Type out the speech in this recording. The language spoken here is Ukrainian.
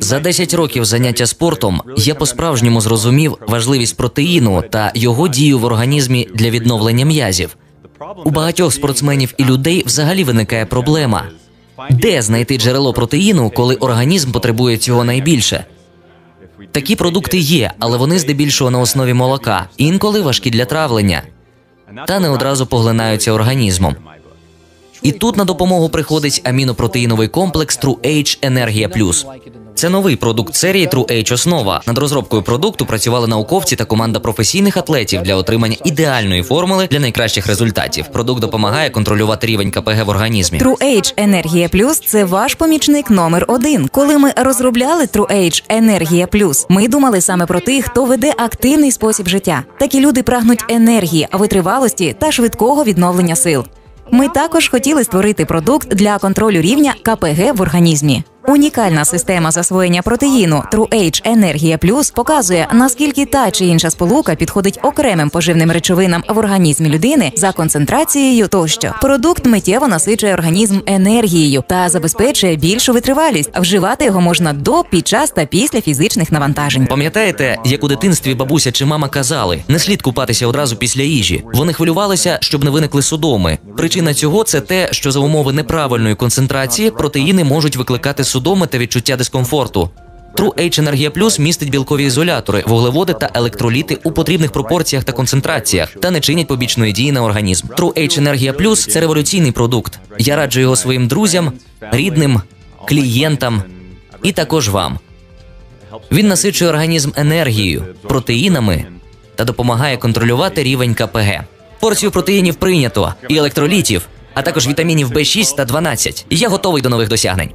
За 10 років заняття спортом я по-справжньому зрозумів важливість протеїну та його дію в організмі для відновлення м'язів. У багатьох спортсменів і людей взагалі виникає проблема: де знайти джерело протеїну, коли організм потребує цього найбільше? Такі продукти є, але вони здебільшого на основі молока, інколи важкі для травлення, та не одразу поглинаються організмом. І тут на допомогу приходить амінопротеїновий комплекс TrueH Енергія Плюс. Це новий продукт серії TrueH Основа. Над розробкою продукту працювали науковці та команда професійних атлетів для отримання ідеальної формули для найкращих результатів. Продукт допомагає контролювати рівень КПГ в організмі. TrueH Енергія Плюс це ваш помічник номер один. Коли ми розробляли TrueH Енергія Плюс, ми думали саме про тих, хто веде активний спосіб життя. Такі люди прагнуть енергії, витривалості та швидкого відновлення сил. Ми також хотіли створити продукт для контролю рівня КПГ в організмі. Унікальна система засвоєння протеїну TrueH Енергія Плюс показує, наскільки та чи інша сполука підходить окремим поживним речовинам в організмі людини за концентрацією тощо. Продукт миттєво насичує організм енергією та забезпечує більшу витривалість. Вживати його можна до, під час та після фізичних навантажень. Пам'ятаєте, як у дитинстві бабуся чи мама казали, не слід купатися одразу після їжі. Вони хвилювалися, щоб не виникли судоми. Причина цього це те, що за умови неправильної концентрації протеїни можуть викликати судоми та відчуття дискомфорту. TrueH Енергія Плюс містить білкові ізолятори, вуглеводи та електроліти у потрібних пропорціях та концентраціях та не чинять побічної дії на організм. TrueH Енергія Плюс це революційний продукт. Я раджу його своїм друзям, рідним, клієнтам і також вам. Він насичує організм енергією, протеїнами та допомагає контролювати рівень КПГ. Порцію протеїнів прийнято і електролітів, а також вітамінів В6 та 12. Я готовий до нових досягнень.